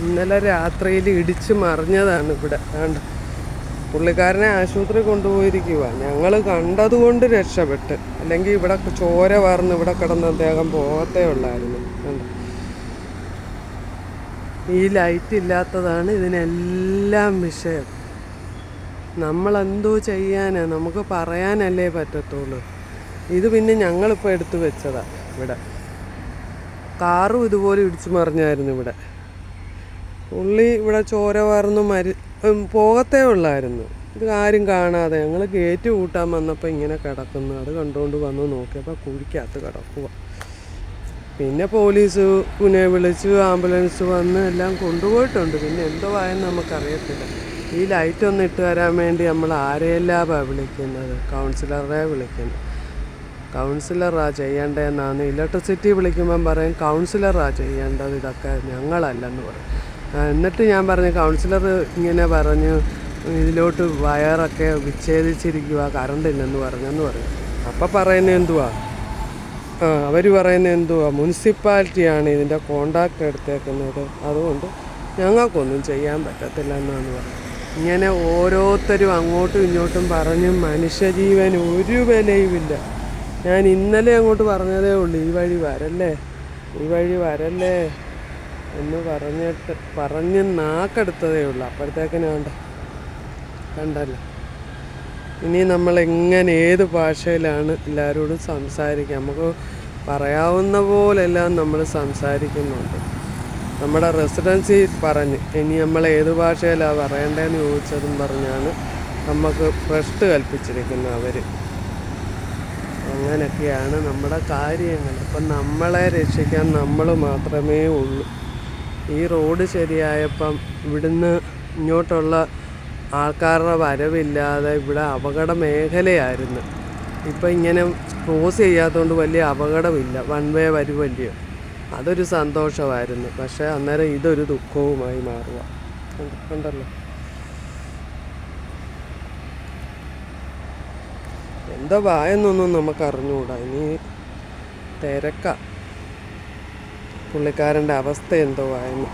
ഇന്നലെ രാത്രിയിൽ ഇടിച്ച് മറിഞ്ഞതാണ് ഇവിടെ. വേണ്ട പുള്ളിക്കാരനെ ആശുപത്രി കൊണ്ടുപോയിരിക്കുക ഞങ്ങൾ കണ്ടതുകൊണ്ട് രക്ഷപ്പെട്ട്. അല്ലെങ്കിൽ ഇവിടെ ചോര വാർന്ന് ഇവിടെ കിടന്ന് അദ്ദേഹം പോകത്തേ ഉള്ളായിരുന്നു. കണ്ടോ. ഈ ലൈറ്റ് ഇല്ലാത്തതാണ് ഇതിനെല്ലാം വിഷയം. നമ്മളെന്തോ ചെയ്യാനാ? നമുക്ക് പറയാനല്ലേ പറ്റത്തുള്ളൂ. ഇത് പിന്നെ ഞങ്ങളിപ്പോൾ എടുത്തു വെച്ചതാണ് ഇവിടെ. കാറും ഇതുപോലെ ഇടിച്ചു മറിഞ്ഞായിരുന്നു ഇവിടെ. പുള്ളി ഇവിടെ ചോര വാർന്ന് മരി പോകത്തേ ഉള്ളായിരുന്നു. ഇത് ആരും കാണാതെ ഞങ്ങൾ ഗേറ്റ് കൂട്ടാൻ വന്നപ്പോൾ ഇങ്ങനെ കിടക്കുന്നു. അത് കണ്ടുകൊണ്ട് വന്ന് നോക്കിയപ്പോൾ കുഴിക്കകത്ത് കിടക്കുക പിന്നെ പോലീസ് പുനെ വിളിച്ച് ആംബുലൻസ് വന്ന് എല്ലാം കൊണ്ടുപോയിട്ടുണ്ട്. പിന്നെ എന്തോ ആയെന്ന് നമുക്കറിയത്തില്ല. ഈ ലൈറ്റ് ഒന്ന് ഇട്ട് തരാൻ വേണ്ടി നമ്മൾ ആരെയെല്ലാമാണ് വിളിക്കുന്നത്? കൗൺസിലറെ വിളിക്കുന്നത് കൗൺസിലറാ ചെയ്യേണ്ടതെന്നാണ്. ഇലക്ട്രിസിറ്റി വിളിക്കുമ്പം പറയും കൗൺസിലറാ ചെയ്യേണ്ടത് ഇതൊക്കെ ഞങ്ങളല്ലെന്ന് പറയും. എന്നിട്ട് ഞാൻ പറഞ്ഞു കൗൺസിലർ ഇങ്ങനെ പറഞ്ഞു ഇതിലോട്ട് വയറൊക്കെ വിച്ഛേദിച്ചിരിക്കുക കറണ്ട് ഇല്ലെന്ന് പറഞ്ഞെന്ന് പറഞ്ഞു. അപ്പോൾ പറയുന്നത് എന്തുവാ? അവർ പറയുന്നത് എന്തുവാ? മുനിസിപ്പാലിറ്റിയാണ് ഇതിന്റെ കോണ്ടാക്ട് എടുത്തേക്കുന്നത്. അതുകൊണ്ട് ഞങ്ങൾക്കൊന്നും ചെയ്യാൻ പറ്റത്തില്ല എന്നാണ് പറഞ്ഞത്. ഇങ്ങനെ ഓരോരുത്തരും അങ്ങോട്ടും ഇങ്ങോട്ടും പറഞ്ഞ് മനുഷ്യജീവൻ ഒരു വിലയുമില്ല. ഞാൻ ഇന്നലെ അങ്ങോട്ട് പറഞ്ഞതേ ഉള്ളൂ ഈ വഴി വരല്ലേ? ഈ വഴി വരല്ലേ? എന്ന് പറഞ്ഞിട്ട് പറഞ്ഞ് നാക്കെടുത്തതേ ഉള്ളൂ. അപ്പോഴത്തേക്കിന് കണ്ട കണ്ടല്ലോ. ഇനി നമ്മൾ എങ്ങനെ ഏത് ഭാഷയിലാണ് എല്ലാവരോടും സംസാരിക്കുക? നമുക്ക് പറയാവുന്ന പോലെല്ലാം നമ്മൾ സംസാരിക്കുന്നുണ്ട്. നമ്മുടെ റെസിഡൻസി പറഞ്ഞ് ഇനി നമ്മൾ ഏത് ഭാഷയിലാണ് പറയേണ്ടതെന്ന് ചോദിച്ചതും പറഞ്ഞാണ് നമുക്ക് ഭ്രഷ്ട് കൽപ്പിച്ചിരിക്കുന്നത് അവർ അങ്ങനെയൊക്കെയാണ് നമ്മുടെ കാര്യങ്ങൾ. അപ്പം നമ്മളെ രക്ഷിക്കാൻ നമ്മൾ മാത്രമേ ഉള്ളൂ. ഈ റോഡ് ശരിയായപ്പം ഇവിടുന്ന് ഇങ്ങോട്ടുള്ള ആൾക്കാരുടെ വരവില്ലാതെ ഇവിടെ അപകട മേഖലയായിരുന്നു ഇപ്പം ഇങ്ങനെ ക്രോസ് ചെയ്യാത്തതുകൊണ്ട് വലിയ അപകടമില്ല. വൺ വേ വരുമല്ലയോ അതൊരു സന്തോഷമായിരുന്നു. പക്ഷേ അന്നേരം ഇതൊരു ദുഃഖവുമായി മാറുക. ഉണ്ടല്ലോ എന്താ വായെന്നൊന്നും നമുക്ക് അറിഞ്ഞുകൂടാ ഇനി തിരക്ക. പുള്ളിക്കാരന്റെ അവസ്ഥ എന്തോ ആയെന്ന്.